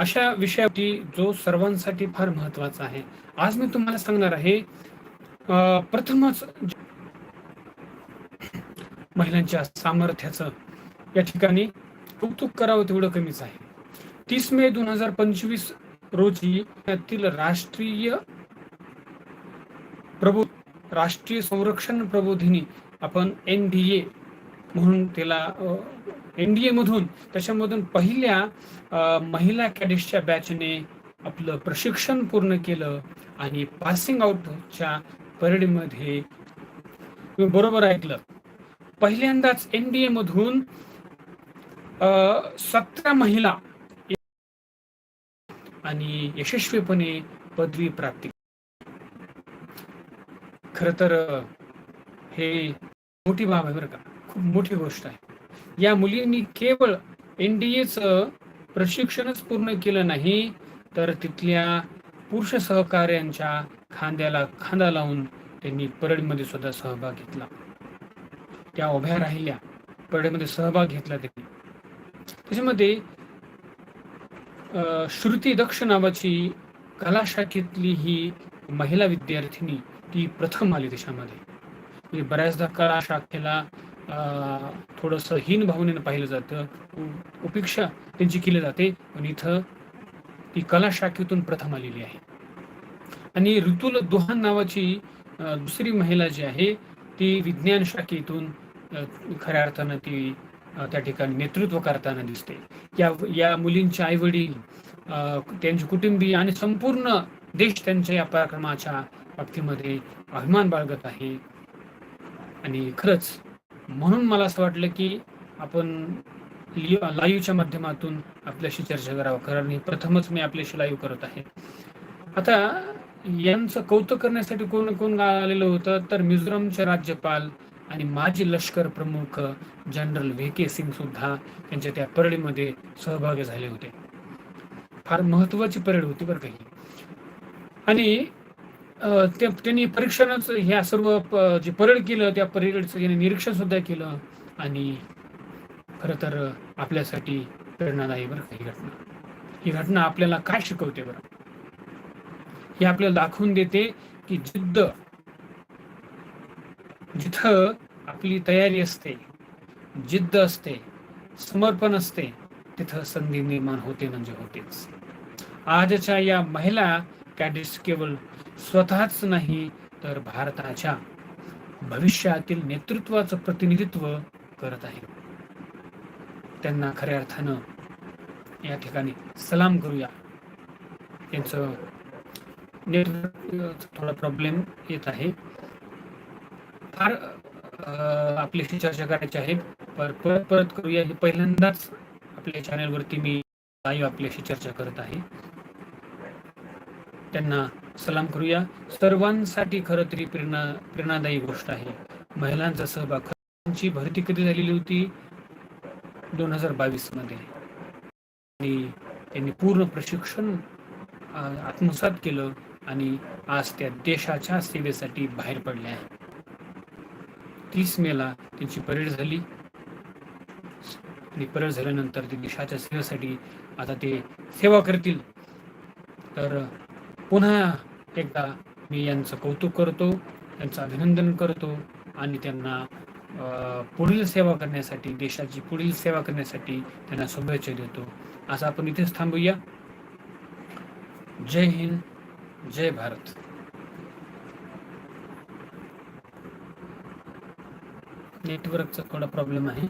अशा विषयावरती जो सर्वांसाठी फार महत्त्वाचा आहे. आज मी तुम्हाला सांगणार आहे प्रथमच महिलांच्या सामर्थ्याचं. या ठिकाणी कौतुक करावं तेवढं कमीच आहे. तीस मे दोन हजार पंचवीस रोजी यातील राष्ट्रीय प्रबो राष्ट्रीय संरक्षण प्रबोधिनी आपण एन डी ए म्हणून त्याला एनडीए मधून त्याच्यामधून पहिल्या महिला कॅडेट्सच्या बॅचने आपलं प्रशिक्षण पूर्ण केलं आणि पासिंग आउटच्या परेडमध्ये तुम्ही बरोबर ऐकलं. पहिल्यांदाच एनडीए मधून सतरा महिला आणि यशस्वीपणे पदवी प्राप्ती खर तर हे मोठी बाब आहे बरं का. खूप मोठी गोष्ट आहे. या मुलींनी केवळ एन डी प्रशिक्षणच पूर्ण केलं नाही तर तिथल्या पुरुष सहकार्यांच्या खांद्याला खांदा लावून त्यांनी परेडमध्ये सुद्धा सहभाग घेतला. त्या उभ्या राहिल्या परेडमध्ये सहभाग घेतला त्यांनी. त्याच्यामध्ये श्रुती दक्ष नावाची कला शाखेतली ही महिला विद्यार्थिनी ती प्रथम आली देशामध्ये म्हणजे बऱ्याचदा कला शाखेला थोडंसं हीन भावनेनं पाहिलं जातं. उपेक्षा त्यांची केली जाते. पण इथं ती कला शाखेतून प्रथम आलेली आहे. आणि ऋतुल दोहान नावाची दुसरी महिला जी आहे ती विज्ञान शाखेतून खऱ्या अर्थानं ती त्या ठिकाणी नेतृत्व करताना दिसते. या या मुलींचे आई वडील त्यांचे कुटुंबीय आणि संपूर्ण देश त्यांच्या या पराक्रमाच्या बाबतीमध्ये अभिमान बाळगत आहे. आणि खरंच म्हणून मला असं वाटलं की आपण लाईव्हच्या माध्यमातून आपल्याशी चर्चा करावं कारण हे प्रथमच मी आपल्याशी लाईव्ह करत आहे. आता यांचं कौतुक करण्यासाठी कोण कोण आलेलं होतं? तर मिझोरमचे राज्यपाल आणि माजी लष्कर प्रमुख जनरल व्ही के सिंग सुद्धा त्यांच्या त्या परेडमध्ये सहभागी झाले होते. फार महत्वाची परेड होती बरं काही आणि ते त्यांनी परीक्षणच ह्या सर्व जे परेड केलं त्या परेडचं निरीक्षण सुद्धा केलं आणि खरं तर आपल्यासाठी प्रेरणादायी बरं ही घटना. ही घटना आपल्याला काय शिकवते बरं? ही आपल्याला दाखवून देते की जिद्द जिथं आपली तयारी असते जिद्द असते समर्पण असते तिथं संधी निर्माण होते म्हणजे होतेच. आजच्या या महिला कॅडेट्स केवळ स्वतःच नाही तर भारताच्या भविष्यातील नेतृत्वाचं प्रतिनिधित्व करत आहे. त्यांना खऱ्या अर्थानं या ठिकाणी सलाम करूया. यांचं नेटवर्क थोडा प्रॉब्लेम येत आहे. फार आपल्याशी चर्चा करायची आहे पर परत परत करूया हे पहिल्यांदाच आपल्या चॅनलवरती मी लाईव्ह आपल्याशी चर्चा करत आहे. त्यांना सलाम करूया. सर्वांसाठी खरं तरी प्रेरणा प्रेरणादायी गोष्ट आहे. महिलांचा सहभाग. त्यांची भरती कधी झालेली होती? दोन हजार बावीसमध्ये. आणि त्यांनी पूर्ण प्रशिक्षण आत्मसात केलं आणि आज त्या देशाच्या सेवेसाठी बाहेर पडल्या आहे तीस मेला त्यांची परेड झाली. आणि परेड झाल्यानंतर ते देशाच्या सेवेसाठी आता ते सेवा करतील. तर पुन्हा एकदा मी यांचं कौतुक करतो त्यांचं अभिनंदन करतो आणि त्यांना पुढील सेवा करण्यासाठी देशाची पुढील सेवा करण्यासाठी त्यांना शुभेच्छा देतो. आज आपण इथेच थांबूया. जय हिंद जय भारत. नेटवर्कचा थोडा प्रॉब्लेम आहे.